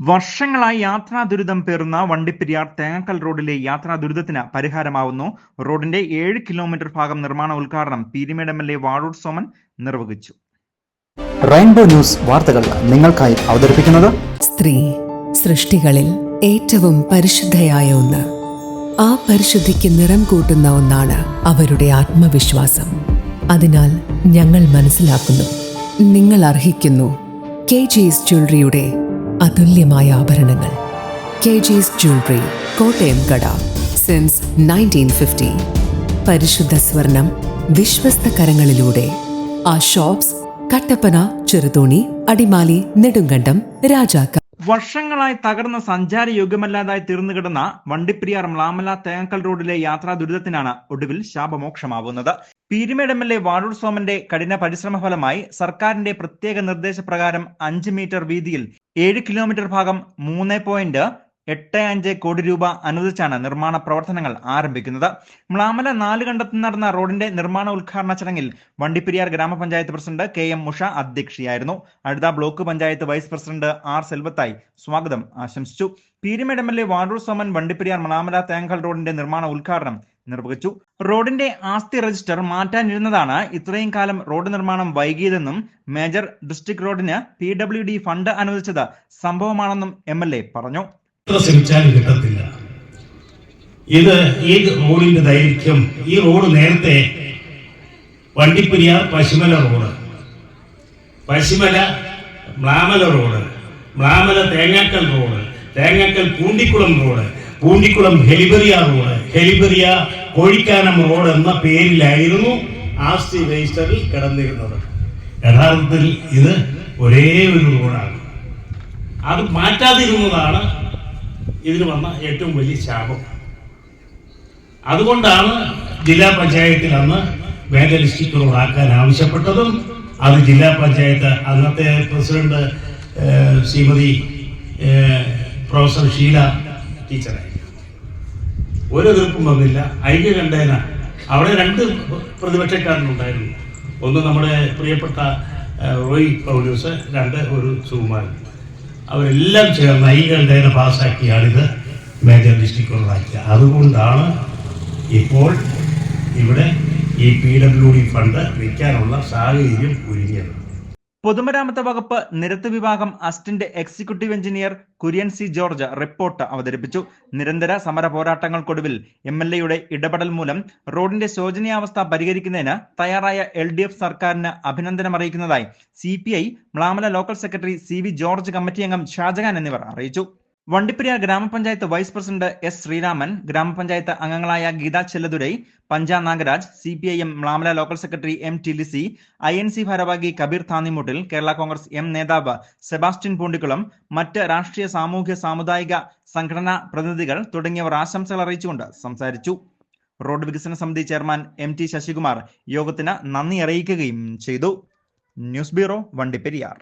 വർഷങ്ങളായി യാത്രാ ദുരിതം പേറുന്ന വണ്ടിപ്പെരിയാർ തേങ്ങക്കൽ റോഡിലെ യാത്രാ ദുരിതത്തിന് പരിഹാരമാവുന്നു. റോഡിന്റെ ഏഴ് കിലോമീറ്റർ ഭാഗം നിർമ്മാണ ഉദ്ഘാടനം Peermade M L A Vazhoor Soman നിർവഹിച്ചു. റെയിൻബോ ന്യൂസ് വാർത്തകൾ നിങ്ങൾക്കായി അവതരിപ്പിക്കുന്നത് സ്ത്രീ സൃഷ്ടികളിൽ ഏറ്റവും പരിശുദ്ധയായ ഒന്ന്. ആ പരിശുദ്ധിക്ക് നിറം കൂട്ടുന്ന ഒന്നാണ് അവരുടെ ആത്മവിശ്വാസം. അതിനാൽ ഞങ്ങൾ മനസ്സിലാക്കുന്നു. നിങ്ങൾ അർഹിക്കുന്നു. കെ ജിസ് ജ്വല്ലറിയുടെ അതുല്യമായ ആഭരണങ്ങൾ. കെ ജിസ് ജ്വല്ലറി കോട്ടയം കട സിൻസ് നയന്റീൻ ഫിഫ്റ്റി പരിശുദ്ധ സ്വർണം വിശ്വസ്ത കരങ്ങളിലൂടെ. ആ ഷോപ്സ് കട്ടപ്പന ചെറുതോണി അടിമാലി നെടുങ്കണ്ടം രാജാക്ക. വർഷങ്ങളായി തകർന്ന സഞ്ചാര യോഗ്യമല്ലാതായി തീർന്നു കിടന്ന വണ്ടിപ്പെരിയാർ മ്ലാമല തേങ്ങക്കൽ റോഡിലെ യാത്രാ ദുരിതത്തിനാണ് ഒടുവിൽ ശാപമോക്ഷമാവുന്നത്. Peermade M L A Vazhoor സോമന്റെ കഠിന പരിശ്രമ ഫലമായി സർക്കാരിന്റെ പ്രത്യേക നിർദ്ദേശപ്രകാരം അഞ്ച് മീറ്റർ വീതിയിൽ ഏഴ് കിലോമീറ്റർ ഭാഗം മൂന്ന് പോയിന്റ് എട്ട് അഞ്ച് കോടി രൂപ അനുവദിച്ചാണ് നിർമ്മാണ പ്രവർത്തനങ്ങൾ ആരംഭിക്കുന്നത്. മ്ലാമല നാല് കണ്ടത്ത് നടന്ന റോഡിന്റെ നിർമ്മാണ ഉദ്ഘാടന ചടങ്ങിൽ വണ്ടിപ്പെരിയാർ ഗ്രാമപഞ്ചായത്ത് പ്രസിഡന്റ് കെ എം മുഷ അധ്യക്ഷയായിരുന്നു. അടുത്ത block panchayat vice president R സെൽവത്തായി സ്വാഗതം ആശംസിച്ചു. Peermade M L A Vazhoor Soman Vandiperiyar Mlamala Thenkal റോഡിന്റെ നിർമ്മാണ ഉദ്ഘാടനം നിർവഹിച്ചു. റോഡിന്റെ ആസ്തി രജിസ്റ്റർ മാറ്റാനിരുന്നതാണ് ഇത്രയും കാലം റോഡ് നിർമ്മാണം വൈകിയതെന്നും മേജർ ഡിസ്ട്രിക്ട് റോഡിന് പി ഡബ്ല്യു ഡി ഫണ്ട് അനുവദിച്ചത് സംഭവമാണെന്നും എം എൽ എ പറഞ്ഞു. ഇത് ഈ റോഡിന്റെ ദൈർഘ്യം ഈ റോഡ് നേരത്തെ Vandiperiyar Pasumala road Pasumala Mlamala road Mlamala Thengakkal road Thengakkal Poondikulam road Poondikulam Helibaria road Helibaria Kozhikkanam road എന്ന പേരിലായിരുന്നു ആസ്തി രജിസ്റ്ററിൽ കിടന്നിരുന്നത്. യഥാർത്ഥത്തിൽ ഇത് ഒരേ ഒരു റോഡാണ്. അത് മാറ്റാതിരുന്നതാണ് ഇതിന് വന്ന ഏറ്റവും വലിയ ശാപം. അതുകൊണ്ടാണ് ജില്ലാ പഞ്ചായത്തിൽ അന്ന് വേദ ലിസ്റ്റിക് റോഡ് റോഡാക്കാൻ ആവശ്യപ്പെട്ടതും അത് ജില്ലാ പഞ്ചായത്ത് അന്നത്തെ പ്രസിഡന്റ് ശ്രീമതി പ്രൊഫസർ ഷീല ടീച്ചറായി ഒരു എതിർപ്പും വന്നില്ല. ഐക്യകണ്ഠേന അവിടെ രണ്ട് പ്രതിപക്ഷക്കാരനുണ്ടായിരുന്നു ഒന്ന് നമ്മുടെ പ്രിയപ്പെട്ട റോയ് പൗലൂസ് രണ്ട് ഒരു സുകുമാരൻ. അവരെല്ലാം ചേർന്ന് ഐക്യകണ്ഠേന പാസ്സാക്കിയാണിത് മേജർ ഡിസ്ട്രിക്ട് റോഡാക്കിയത് അതുകൊണ്ടാണ് ഇപ്പോൾ ഇവിടെ ഈ പി ഡബ്ല്യു ഡി ഫണ്ട് വയ്ക്കാനുള്ള സാഹചര്യം ഒരുങ്ങിയത്. പൊതുമരാമത്ത് വകുപ്പ് നിരത്ത് വിഭാഗം assistant executive engineer Kurian C George report അവതരിപ്പിച്ചു. നിരന്തര സമര പോരാട്ടങ്ങൾക്കൊടുവിൽ എം എൽ എയുടെ ഇടപെടൽ മൂലം റോഡിന്റെ ശോചനീയാവസ്ഥ പരിഹരിക്കുന്നതിന് തയ്യാറായ എൽ ഡി എഫ് സർക്കാരിന് അഭിനന്ദനം അറിയിക്കുന്നതായി C P I Mlamala local secretary C V George committee അംഗം ഷാജഹാൻ എന്നിവർ അറിയിച്ചു. വണ്ടിപ്പെരിയാർ ഗ്രാമപഞ്ചായത്ത് വൈസ് പ്രസിഡന്റ് എസ് ശ്രീരാമൻ ഗ്രാമപഞ്ചായത്ത് അംഗങ്ങളായ ഗീത ചെല്ലതുരൈ പഞ്ച Nagaraj C P I M Mlamala local secretary M T Lizy I N C ഭാരവാഹി കബീർ താന്നിമുട്ടിൽ കേരള കോൺഗ്രസ് എം നേതാവ് സെബാസ്റ്റ്യൻ പൂണ്ടിക്കുളം മറ്റ് രാഷ്ട്രീയ സാമൂഹ്യ സാമുദായിക സംഘടനാ പ്രതിനിധികൾ തുടങ്ങിയവർ ആശംസകൾ അറിയിച്ചുകൊണ്ട് സംസാരിച്ചു. റോഡ് വികസന സമിതി ചെയർമാൻ എം ടി ശശികുമാർ യോഗത്തിന് നന്ദി അറിയിക്കുകയും ചെയ്തു. News bureau Vandiperiyar.